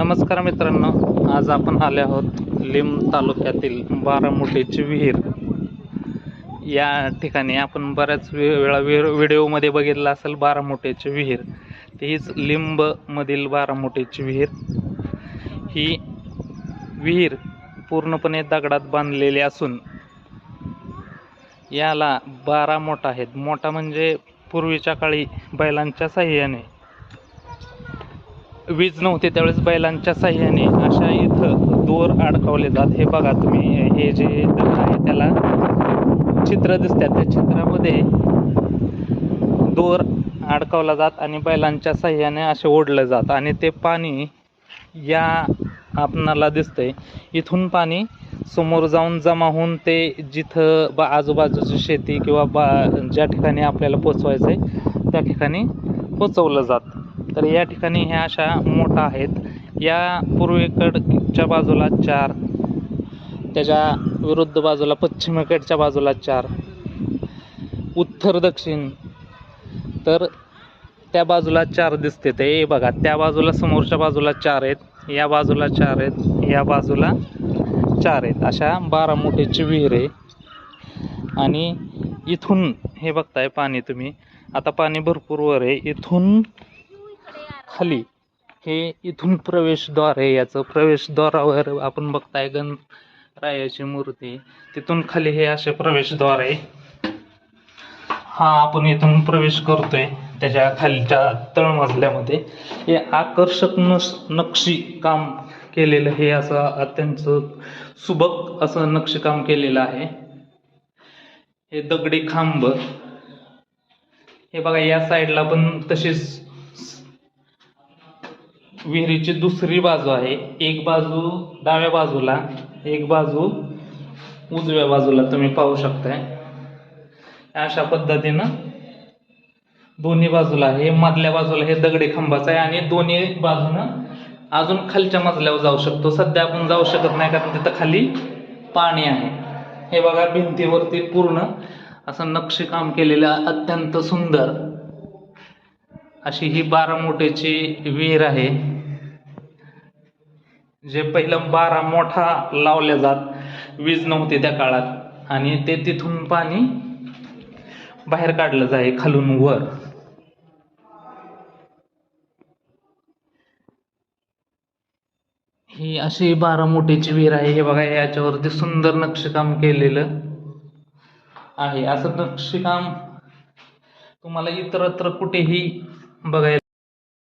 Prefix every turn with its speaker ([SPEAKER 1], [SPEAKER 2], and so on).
[SPEAKER 1] नमस्कार मित्रांनो आज आपण आले आहोत लिम तालुक्यातील बारामोठीची विहीर या ठिकाणी आपण बऱ्याच वे- वेळा विर व्हिडिओमध्ये बघितलं असेल बारामुटेची विहीर तीच लिंबमधील बारामोठीची विहीर ही विहीर पूर्णपणे दगडात बांधलेली असून याला बारा मोठा आहेत. मोठा म्हणजे पूर्वीच्या काळी बैलांच्या साह्याने वीज नव्हती त्यावेळेस बैलांच्या साह्याने अशा इथं दोर अडकवले जात. हे बघा तुम्ही हे जे दगड आहे त्याला चित्र दिसतात त्या चित्रामध्ये दोर अडकवला जात आणि बैलांच्या साह्याने असे ओढलं जात आणि ते पाणी या आपणाला दिसतंय. इथून पाणी समोर जाऊन जमा होऊन ते जिथं बा आजूबाजूची शेती किंवा बा ज्या ठिकाणी आपल्याला पोचवायचं आहे त्या ठिकाणी पोचवलं जात. तर या ठिकाणी ह्या अशा मोठा आहेत. या पूर्वेकडच्या बाजूला चार त्याच्या विरुद्ध बाजूला पश्चिमेकडच्या बाजूला चार उत्तर दक्षिण. तर त्या बाजूला चार दिसते ते. हे बघा त्या बाजूला समोरच्या बाजूला चार आहेत या बाजूला चार आहेत या बाजूला चार आहेत. अशा बारा मोठीची विहीर आहे. आणि इथून हे बघताय पाणी तुम्ही आता पाणी भरपूर वर आहे. इथून खाली हे इथून प्रवेशद्वार आहे. याचं प्रवेशद्वारावर आपण बघताय गणरायाची मूर्ती. तिथून खाली हे असे प्रवेशद्वार आहे. हा आपण इथून प्रवेश करतोय त्याच्या खालच्या तळमजल्यामध्ये. हे आकर्षक नस नक्षी काम केलेलं हे असं अत्यंत सुबक असं नक्षीकाम केलेलं आहे. हे दगडी खांब. हे बघा या साईडला पण तशीच विहिरीची दुसरी बाजू आहे. एक बाजू डाव्या बाजूला एक बाजू उजव्या बाजूला तुम्ही पाहू शकताय. अशा पद्धतीनं दोन्ही बाजूला हे मधल्या बाजूला हे दगडी खांबाचं आहे आणि दोन्ही बाजूनं अजून खालच्या मजल्यावर जाऊ शकतो. सध्या आपण जाऊ शकत नाही कारण तिथं खाली पाणी आहे. हे बघा भिंतीवरती पूर्ण असं नक्षीकाम केलेलं अत्यंत सुंदर अशी ही बारा मोठेची विहीर आहे जे पहिलं बारा मोठा लावल्या जात वीज नव्हती त्या काळात. आणि ते तिथून पाणी बाहेर काढलं जाई खालून वर. ही अशी बारा मोठीची विहीर आहे हे बघा याच्यावरती सुंदर नक्षीकाम केलेलं आहे. असं नक्षीकाम तुम्हाला इतरत्र कुठेही sebagai